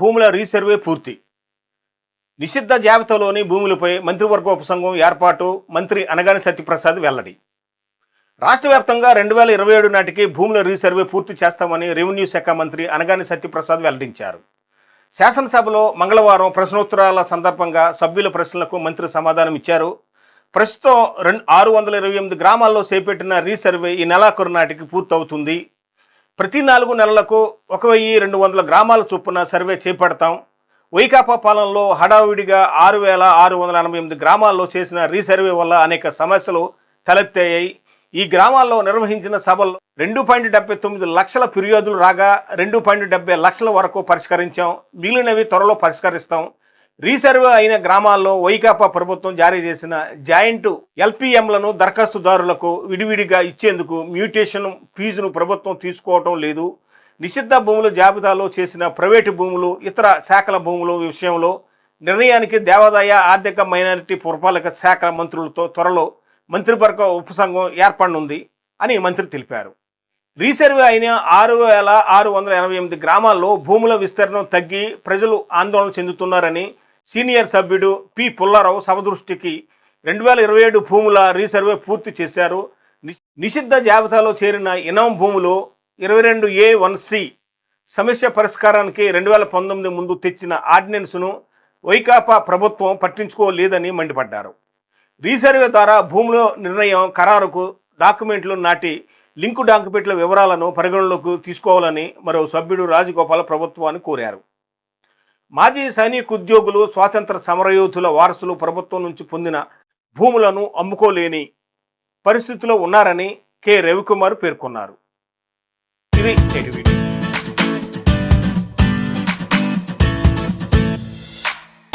భూముల రీసర్వే పూర్తి. నిషిద్ధ జాబితాలోని భూములపై మంత్రివర్గ ఉపసంఘం ఏర్పాటు మంత్రి అనగాని సత్యప్రసాద్ వెల్లడి. రాష్ట్ర వ్యాప్తంగా రెండు వేల ఇరవై ఏడు నాటికి భూముల రీసర్వే పూర్తి చేస్తామని రెవెన్యూ శాఖ మంత్రి అనగాని సత్యప్రసాద్ వెల్లడించారు. శాసనసభలో మంగళవారం ప్రశ్నోత్తరాల సందర్భంగా సభ్యుల ప్రశ్నలకు మంత్రి సమాధానం ఇచ్చారు. ప్రస్తుతం రెండు ఆరు వందల ఇరవై ఎనిమిది గ్రామాల్లో చేపట్టిన రీసర్వే ఈ నెలాఖరు నాటికి పూర్తవుతుంది. ప్రతి నాలుగు నెలలకు ఒక వెయ్యి రెండు వందల గ్రామాల చొప్పున సర్వే చేపడతాం. వైకాపా పాలనలో హడావుడిగా ఆరు వేల ఆరు వందల ఎనభై ఎనిమిది గ్రామాల్లో చేసిన రీసర్వే వల్ల అనేక సమస్యలు తలెత్తాయి. ఈ గ్రామాల్లో నిర్వహించిన సభల్లో రెండు పాయింట్ డెబ్బై తొమ్మిది లక్షల ఫిర్యాదులు రాగా రెండు పాయింట్ డెబ్బై లక్షల వరకు పరిష్కరించాం. మిగిలినవి త్వరలో పరిష్కరిస్తాం. రీసర్వే అయిన గ్రామాల్లో వైకాపా ప్రభుత్వం జారీ చేసిన జాయింట్ ఎల్పిఎంలను దరఖాస్తుదారులకు విడివిడిగా ఇచ్చేందుకు మ్యూటేషన్ ఫీజును ప్రభుత్వం తీసుకోవటం లేదు. నిషిద్ధ భూముల జాబితాలో చేసిన ప్రైవేటు భూములు ఇతర శాఖల భూముల విషయంలో నిర్ణయానికి దేవాదాయ ఆర్థిక మైనారిటీ పురపాలక శాఖ మంత్రులతో త్వరలో మంత్రివర్గ ఉపసంఘం ఏర్పడనుంది అని మంత్రి తెలిపారు. రీసర్వే అయిన ఆరు వేల ఆరు వందల ఎనభై ఎనిమిది గ్రామాల్లో భూముల విస్తీర్ణం తగ్గి ప్రజలు ఆందోళన చెందుతున్నారని సీనియర్ సభ్యుడు పి. పుల్లారావు సమదృష్టికి రెండు వేల ఇరవై ఏడు భూముల రీసర్వే పూర్తి చేశారు. నిషిద్ధ జాబితాలో చేరిన ఇనాం భూములు ఇరవై రెండు ఏ వన్ సి సమస్య పరిష్కారానికి రెండు వేల పంతొమ్మిది ముందు తెచ్చిన ఆర్డినెన్స్ను వైకాపా ప్రభుత్వం పట్టించుకోలేదని మండిపడ్డారు. రీసర్వే ద్వారా భూముల నిర్ణయం ఖరారుకు డాక్యుమెంట్లు నాటి లింకు డాక్యుమెంట్ల వివరాలను పరిగణలోకి తీసుకోవాలని మరో సభ్యుడు రాజగోపాల ప్రభుత్వాన్ని కోరారు. మాజీ సైనిక ఉద్యోగులు స్వాతంత్ర సమరయోధుల వారసులు ప్రభుత్వం నుంచి పొందిన భూములను అమ్ముకోలేని పరిస్థితిలో ఉన్నారని కె. రవికుమార్ పేర్కొన్నారు. ఇది